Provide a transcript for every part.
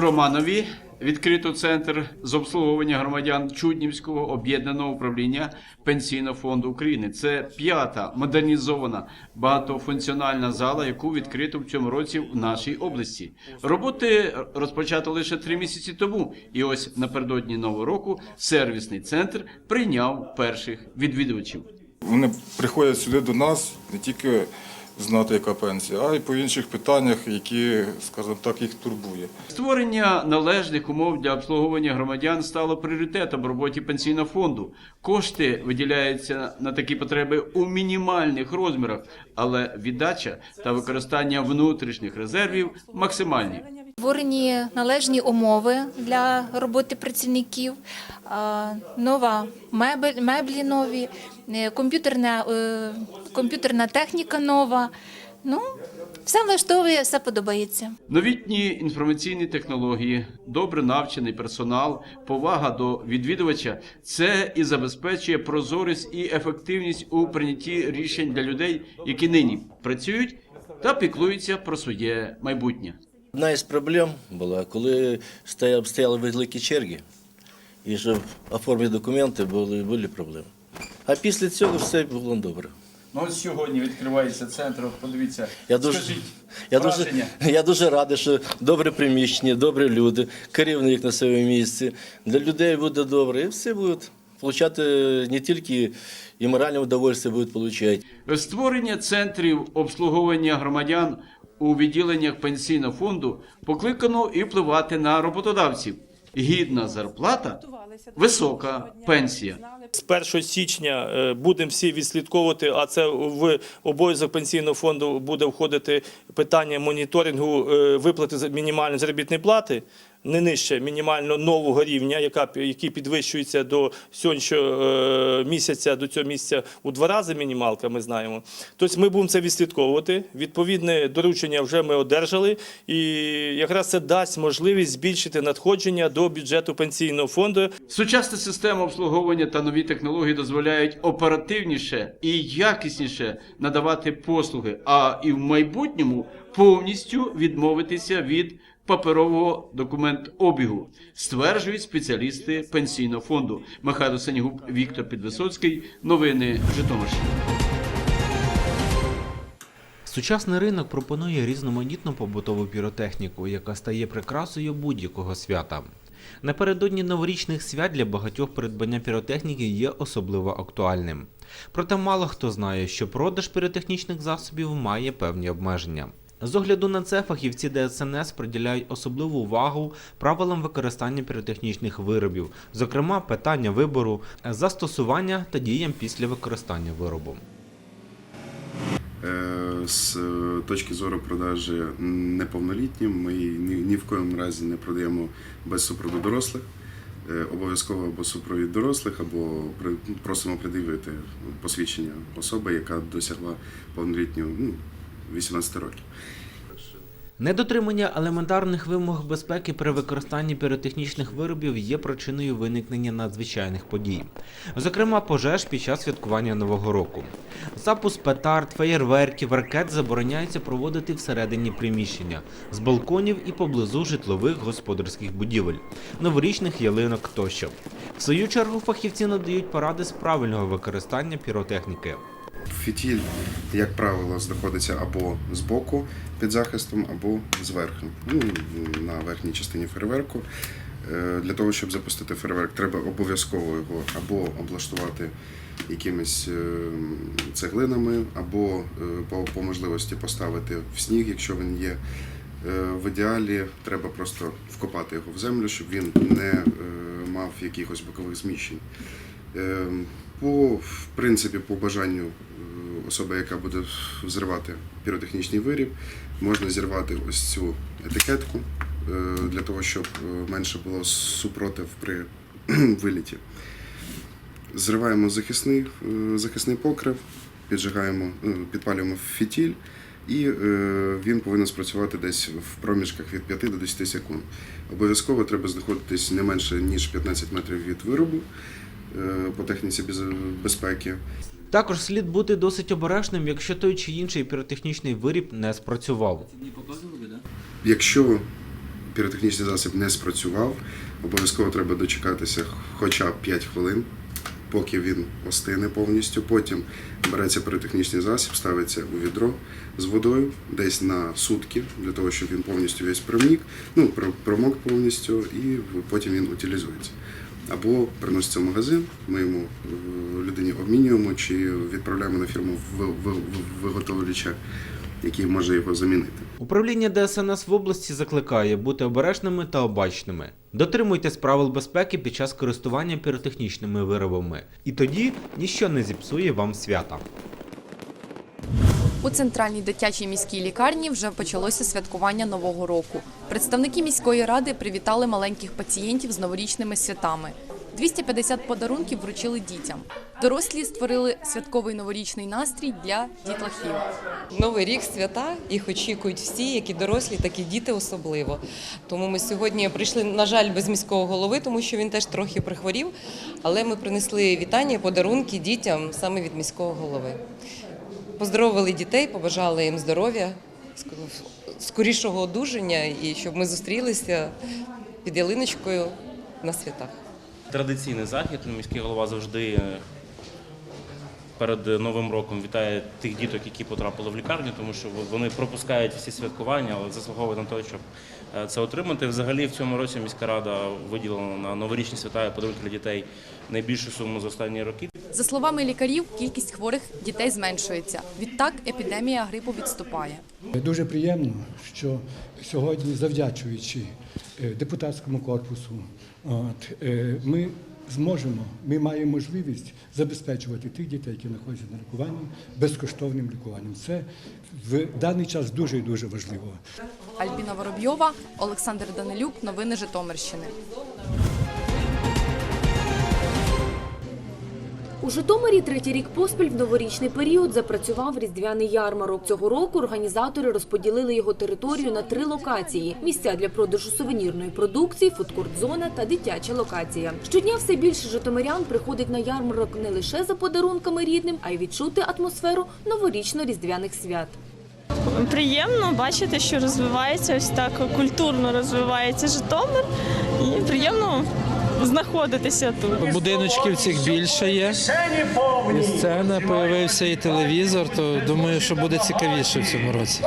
Романові відкрито центр з обслуговування громадян Чуднівського об'єднаного управління Пенсійного фонду України. Це п'ята модернізована багатофункціональна зала, яку відкрито в цьому році в нашій області. Роботи розпочато лише три місяці тому, і ось напередодні нового року сервісний центр прийняв перших відвідувачів. Вони приходять сюди до нас не тільки знати, яка пенсія, а й по інших питаннях, які, скажімо так, їх турбує. Створення належних умов для обслуговування громадян стало пріоритетом в роботі пенсійного фонду. Кошти виділяються на такі потреби у мінімальних розмірах, але віддача та використання внутрішніх резервів максимальні. Створені належні умови для роботи працівників, нова мебель, меблі нові, е, комп'ютерна, техніка нова. Ну, все влаштовує, все подобається. Новітні інформаційні технології, добре навчений персонал, повага до відвідувача це і забезпечує прозорість і ефективність у прийнятті рішень для людей, які нині працюють та піклуються про своє майбутнє. Одна із проблем була, коли стояли великі черги, і щоб оформити документи, були, були проблеми. А після цього все було добре. Ну ось сьогодні відкривається центр. Подивіться, Я дуже, скажіть я, дуже, я дуже радий, що добре приміщення, добрі люди, керівник на своєму місці. Для людей буде добре, і всі будуть отримати не тільки і моральне удовольствие будуть отримати. Створення центрів обслуговування громадян у відділеннях пенсійного фонду покликано і впливати на роботодавців. Гідна зарплата, висока пенсія. З 1 січня е, будемо всі відслідковувати, а це в обов'язок пенсійного фонду буде входити питання моніторингу е, виплати мінімальної заробітної плати, не нижче мінімально нового рівня, яка який підвищується до сьогоднішнього е, місяця, до цього місяця у два рази мінімалка, ми знаємо. Тобто ми будемо це відслідковувати. Відповідне доручення вже ми одержали, і якраз це дасть можливість збільшити надходження до бюджету пенсійного фонду. Сучасна система обслуговування та нові технології дозволяють оперативніше і якісніше надавати послуги, а і в майбутньому повністю відмовитися від паперового документообігу, стверджують спеціалісти пенсійного фонду. Михайло Сенігуб, Віктор Підвисоцький. Новини Житомирщини. Сучасний ринок пропонує різноманітну побутову піротехніку, яка стає прикрасою будь-якого свята. Напередодні новорічних свят для багатьох придбання піротехніки є особливо актуальним. Проте мало хто знає, що продаж піротехнічних засобів має певні обмеження. З огляду на це фахівці ДСНС приділяють особливу увагу правилам використання піротехнічних виробів, зокрема питання вибору, застосування та діям після використання виробу. Е, З е, точки зору продажі неповнолітнім, ми ні, в коєму разі не продаємо без супроводу дорослих. Е, Обов'язково або супровід дорослих, або просимо придивити посвідчення особи, яка досягла повнолітнього ну, 18 років. Недотримання елементарних вимог безпеки при використанні піротехнічних виробів є причиною виникнення надзвичайних подій, зокрема пожеж під час святкування Нового року. Запуск петард, феєрверків, ракет забороняється проводити всередині приміщення, з балконів і поблизу житлових господарських будівель, новорічних ялинок тощо. В свою чергу фахівці надають поради з правильного використання піротехніки. Фітіль, як правило, знаходиться або збоку під захистом, або зверху, ну, на верхній частині фейерверку. Е, Для того, щоб запустити фейерверк, треба обов'язково його або облаштувати якимись е, цеглинами, або е, по, можливості поставити в сніг, якщо він є. В ідеалі треба просто вкопати його в землю, щоб він не мав якихось бокових зміщень. По в принципі, по бажанню е, особи, яка буде взривати піротехнічний виріб, можна зірвати ось цю етикетку е, для того, щоб е, менше було супротив при виліті. Зриваємо захисний, захисний покрив, піджигаємо, підпалюємо фітіль, і він повинен спрацювати десь в проміжках від 5 до 10 секунд. Обов'язково треба знаходитись не менше ніж 15 метрів від виробу по техніці безпеки. Також слід бути досить обережним, якщо той чи інший піротехнічний виріб не спрацював. Якщо піротехнічний засіб не спрацював, обов'язково треба дочекатися хоча б 5 хвилин, поки він остине повністю. Потім береться піротехнічний засіб, ставиться у відро з водою десь на сутки, для того, щоб він повністю весь промік, ну, промок повністю, і потім він утилізується. Або приноситься в магазин, ми йому е, людині обмінюємо чи відправляємо на фірму виготовляча, який може його замінити. Управління ДСНС в області закликає бути обережними та обачними. Дотримуйтесь правил безпеки під час користування піротехнічними виробами, і тоді ніщо не зіпсує вам свята. У центральній дитячій міській лікарні вже почалося святкування нового року. Представники міської ради привітали маленьких пацієнтів з новорічними святами. 250 подарунків вручили дітям. Дорослі створили святковий новорічний настрій для дітлахів. Новий рік свята їх очікують всі, як і дорослі, так і діти особливо. Тому ми сьогодні прийшли, на жаль, без міського голови, тому що він теж трохи прихворів. Але ми принесли вітання, подарунки дітям саме від міського голови. Поздоровили дітей, побажали їм здоров'я, скорішого одужання і щоб ми зустрілися під ялиночкою на святах. Традиційний захід. Міський голова завжди е, перед Новим роком вітає тих діток, які потрапили в лікарню, тому що вони пропускають всі святкування, але заслуговують на те, щоб е, це отримати. Взагалі в цьому році міська рада виділила на новорічні свята і подарунки для дітей найбільшу суму за останні роки. За словами лікарів, кількість хворих дітей зменшується. Відтак епідемія грипу відступає. Дуже приємно, що сьогодні, завдячуючи е, депутатському корпусу, е, ми зможемо, ми маємо можливість забезпечувати тих дітей, які знаходяться на лікуванні, безкоштовним лікуванням. Це в даний час дуже і дуже важливо. Альбіна Воробйова, Олександр Данилюк. Новини Житомирщини. У Житомирі третій рік поспіль в новорічний період запрацював різдвяний ярмарок. Цього року організатори розподілили його територію на три локації: місця для продажу сувенірної продукції, фудкорт-зона та дитяча локація. Щодня все більше житомирян приходить на ярмарок не лише за подарунками рідним, а й відчути атмосферу новорічно-різдвяних свят. Приємно бачити, що розвивається ось так культурно розвивається Житомир, і приємно знаходитися тут. Будиночків цих більше є. І сцена, появився і телевізор, то думаю, що буде цікавіше в цьому році.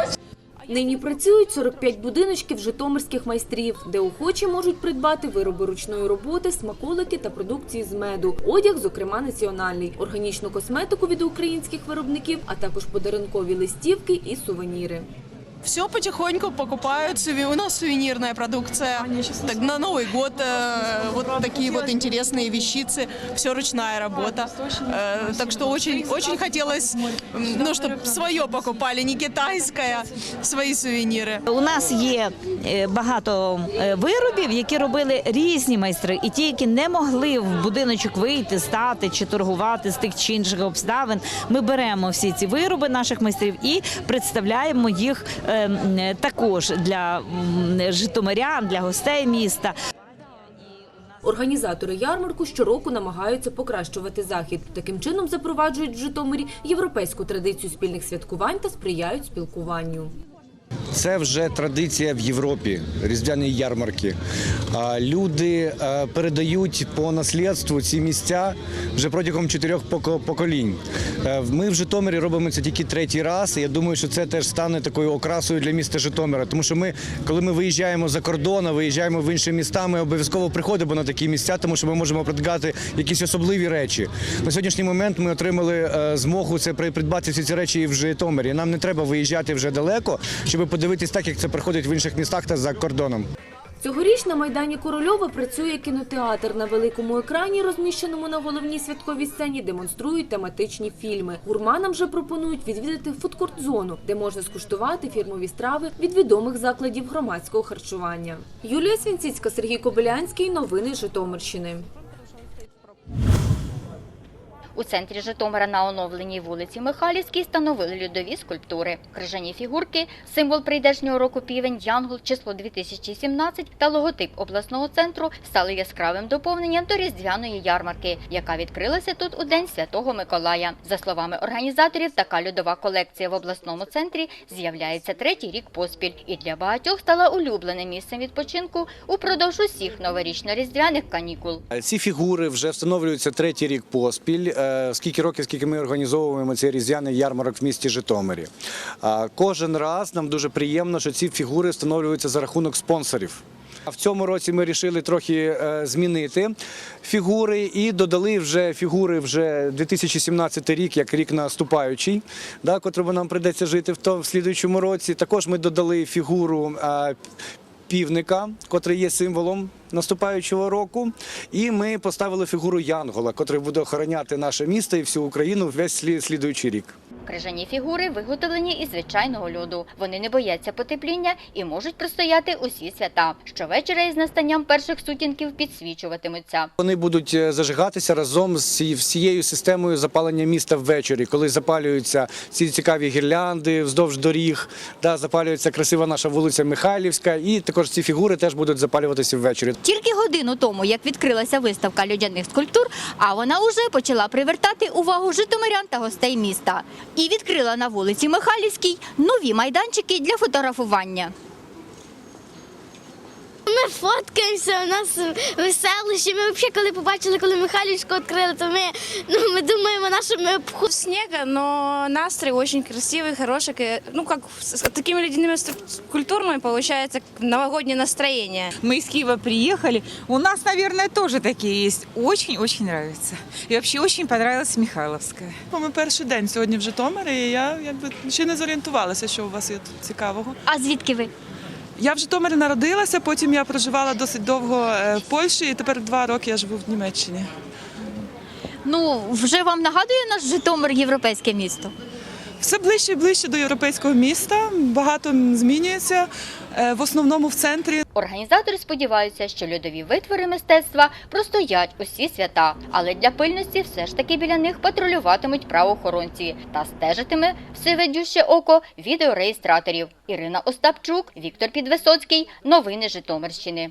Нині працюють 45 будиночків житомирських майстрів, де охочі можуть придбати вироби ручної роботи, смаколики та продукції з меду, одяг, зокрема національний, органічну косметику від українських виробників, а також подарункові листівки і сувеніри Все потихоньку покупают. У нас сувенирная продукция. Так, на Новый год э, вот такие вот интересные вещицы. Все ручная работа. Э, так что очень, очень хотелось, м, ну, чтобы свое покупали, не китайское, свои сувениры. У нас є е, багато е, виробів, які робили різні майстри, і ті, які не могли в будиночок вийти, стати чи торгувати з тих чи інших обставин. Ми беремо всі ці вироби наших майстрів і представляємо їх е, м, також для житомирян, для гостей міста. Організатори ярмарку щороку намагаються покращувати захід. Таким чином запроваджують в Житомирі європейську традицію спільних святкувань та сприяють спілкуванню. Це вже традиція в Європі, різдвяні ярмарки. Люди передають по наслідству ці місця вже протягом чотирьох поколінь. Ми в Житомирі робимо це тільки третій раз. і Я думаю, що це теж стане такою окрасою для міста Житомира. Тому що ми, коли ми виїжджаємо за кордон, виїжджаємо в інші міста, ми обов'язково приходимо на такі місця, тому що ми можемо придбати якісь особливі речі. На сьогоднішній момент ми отримали е, змогу це придбати всі ці речі і в Житомирі. Нам не треба виїжджати вже далеко, щоб подивитись так, як це проходить в інших містах та за кордоном. Цьогоріч на майдані Корольова працює кінотеатр. На великому екрані, розміщеному на головній святковій сцені, демонструють тематичні фільми. Гурманам же пропонують відвідати фудкорт-зону, де можна скуштувати фірмові страви від відомих закладів громадського харчування. Юлія Свінціцька, Сергій Кобилянський. Новини Житомирщини. У центрі Житомира на оновленій вулиці Михайлівській встановили льодові скульптури. Крижані фігурки, символ прийдешнього року півень, янгол, число 2017 та логотип обласного центру стали яскравим доповненням до різдвяної ярмарки, яка відкрилася тут у день Святого Миколая. За словами організаторів, така льодова колекція в обласному центрі з'являється третій рік поспіль і для багатьох стала улюбленим місцем відпочинку упродовж усіх новорічно-різдвяних канікул. Ці фігури вже встановлюються третій рік поспіль. Е, Скільки років, скільки ми організовуємо цей різдвяний ярмарок в місті Житомирі. Кожен раз нам дуже приємно, що ці фігури встановлюються за рахунок спонсорів. В цьому році ми вирішили трохи е, змінити фігури і додали вже фігури вже 2017 рік, як рік наступаючий, да, котрому нам прийдеться жити в в слідуючому році. Також ми додали фігуру е, півника, котрий є символом наступаючого року. І ми поставили фігуру Янгола, котрий буде охороняти наше місто і всю Україну весь слід- слідуючий рік. Крижані фігури виготовлені із звичайного льоду. Вони не бояться потепління і можуть простояти усі свята. Щовечора із настанням перших сутінків підсвічуватимуться. Вони будуть е, зажигатися разом з всією системою запалення міста ввечері, коли запалюються ці цікаві гірлянди вздовж доріг, да, запалюється красива наша вулиця Михайлівська, і також ці фігури теж будуть запалюватися ввечері. Тільки годину тому, як відкрилася виставка людяних скульптур, а вона уже почала привертати увагу житомирян та гостей міста. І відкрила на вулиці Михайлівській нові майданчики для фотографування. Ми фоткаємося, у нас веселощі. Ми взагалі, коли побачили, коли Михайлівську відкрили, то ми, ну, ми думаємо, на що ми обху... снега, но настрой очень красивый, хороший. К- Ну, как с с такими ледяными скульптурами получается новогоднее настроение. Мы из Киева приехали. У нас, наверное, тоже такие есть. Очень-очень нравится. И вообще очень понравилась Михайловская. Ми перший день сьогодні в Житомирі, і я якби ще не зорієнтувалася, що у вас є тут цікавого. А звідки ви? Я в Житомирі народилася, потім я проживала досить довго е, в Польщі, і тепер два роки я живу в Німеччині. Ну, вже вам нагадує наш Житомир європейське місто? Все ближче і ближче до європейського міста. Багато змінюється. е, В основному в центрі. Організатори сподіваються, що льодові витвори мистецтва простоять усі свята, але для пильності все ж таки біля них патрулюватимуть правоохоронці та стежитиме всевидюще око відеореєстраторів. Ірина Остапчук, Віктор Підвисоцький. Новини Житомирщини.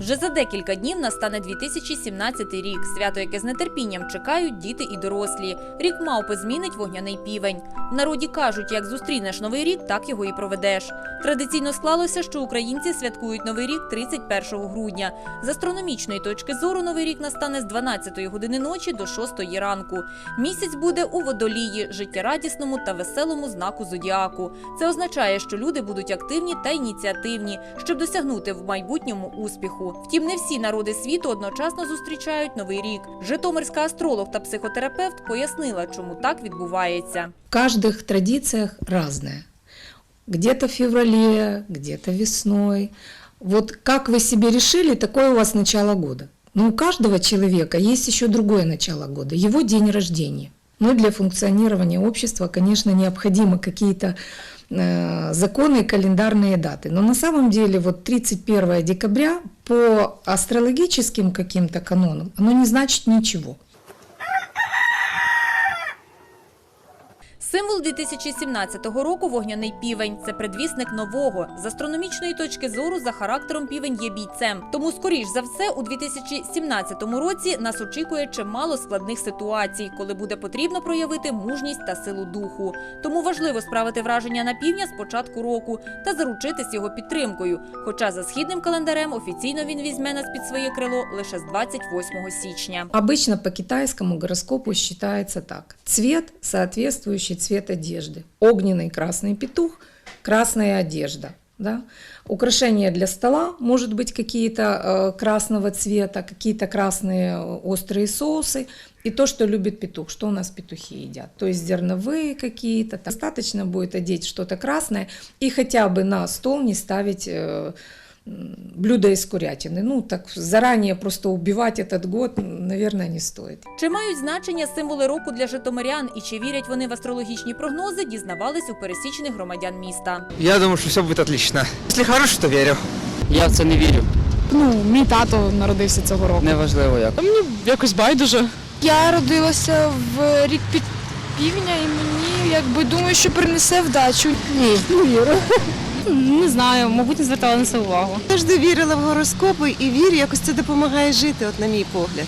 Вже за декілька днів настане 2017 рік, свято, яке з нетерпінням чекають діти і дорослі. Рік мавпи змінить вогняний півень. В народі кажуть, як зустрінеш новий рік, так його і проведеш. Традиційно склалося, що українці святкують новий рік 31 грудня. З астрономічної точки зору новий рік настане з 12 години ночі до 6 ранку. Місяць буде у водолії, життєрадісному та веселому знаку зодіаку. Це означає, що люди будуть активні та ініціативні, щоб досягнути в майбутньому успіху. Втім, не всі народи світу одночасно зустрічають новий рік. Житомирська астролог та психотерапевт пояснила, чому так відбувається. В каждых традициях разное. Где-то в феврале, где-то весной. Вот как вы себе решили, такое у вас начало года. Но у каждого человека есть еще другое начало года, его день рождения. Но для функционирования общества, конечно, необходимы какие-то э, законы и календарные даты. Но на самом деле вот 31 декабря по астрологическим каким-то канонам оно не значит ничего. Символ 2017 року вогняний півень це предвісник нового. З астрономічної точки зору за характером півень є бійцем. Тому, скоріш за все, у 2017 році нас очікує чимало складних ситуацій, коли буде потрібно проявити мужність та силу духу. Тому важливо справити враження на півня з початку року та заручитись його підтримкою. Хоча за східним календарем офіційно він візьме нас під своє крило лише з 28 січня. Обычно по китайскому гороскопу считается так. Цвет, соответствующий цвет одежды. Огненный красный петух, красная одежда. Да? Украшения для стола, может быть, какие-то э, красного цвета, какие-то красные э, острые соусы. И то, что любит петух, что у нас петухи едят. То есть зерновые какие-то. Достаточно будет одеть что-то красное и хотя бы на стол не ставить э, м, блюдо из курятины. Ну, так заранее просто убивать этот год, наверное, не стоит. Чи мають значення символи року для житомирян і чи вірять вони в астрологічні прогнози, дізнавались у пересічних громадян міста. Я думаю, що все буде отлично. Якщо хороше, то вірю. Я в це не вірю. Ну, мій тато народився цього року. Неважливо як. Мені якось байдуже. Я родилася в рік під півня і мені якби думаю, що принесе вдачу. Ні, не вірю. Не знаю, мабуть, не звертала на це увагу. Завжди вірила в гороскопи і вірю, якось це допомагає жити, от на мій погляд.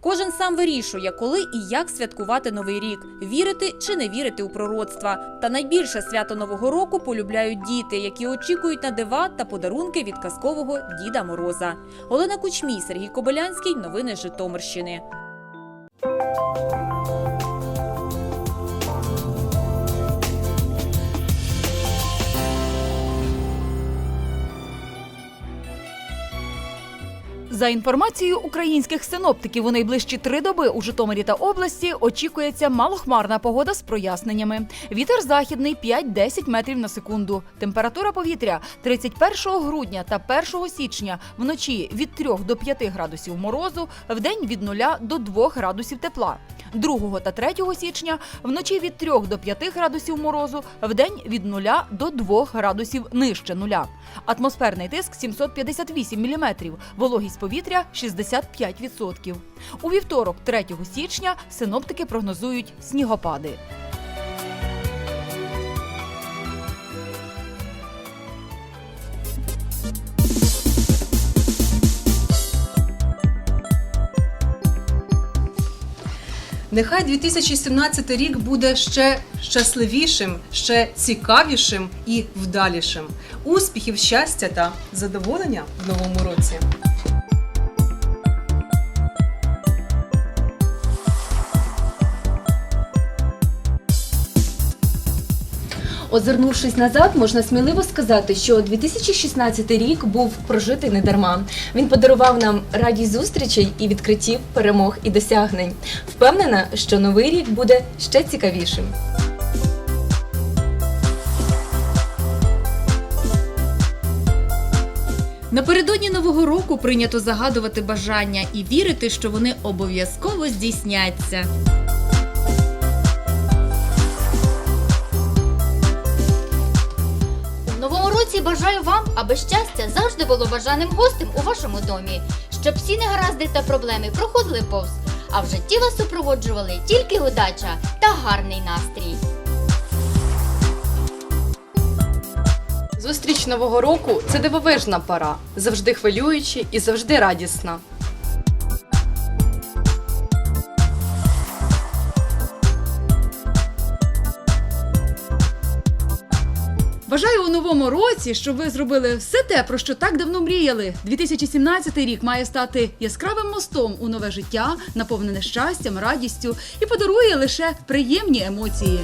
Кожен сам вирішує, коли і як святкувати новий рік, вірити чи не вірити у пророцтва. Та найбільше свято Нового року полюбляють діти, які очікують на дива та подарунки від казкового Діда Мороза. Олена Кучмій, Сергій Кобилянський. Новини Житомирщини. За інформацією українських синоптиків, у найближчі три доби у Житомирі та області очікується малохмарна погода з проясненнями. Вітер західний 5-10 метрів на секунду. Температура повітря 31 грудня та 1 січня вночі від 3 до 5 градусів морозу, вдень від 0 до 2 градусів тепла. 2 та 3 січня вночі від 3 до 5 градусів морозу, вдень від 0 до 2 градусів нижче нуля. Атмосферний тиск 758 міліметрів, вологість повітря 65%. У вівторок, 3 січня, синоптики прогнозують снігопади. Нехай 2017 рік буде ще щасливішим, ще цікавішим і вдалішим. Успіхів, щастя та задоволення в новому році. Озирнувшись назад, можна сміливо сказати, що 2016 рік був прожитий недарма. Він подарував нам радість зустрічей і відкриттів, перемог і досягнень. Впевнена, що новий рік буде ще цікавішим. Напередодні нового року прийнято загадувати бажання і вірити, що вони обов'язково здійсняться. Році бажаю вам, аби щастя завжди було бажаним гостем у вашому домі, щоб всі негаразди та проблеми проходили повз, а в житті вас супроводжували тільки удача та гарний настрій. Зустріч нового року це дивовижна пора, завжди хвилююча і завжди радісна. Бажаю у новому році, щоб ви зробили все те, про що так давно мріяли. 2017 рік має стати яскравим мостом у нове життя, наповнене щастям, радістю і подарує лише приємні емоції.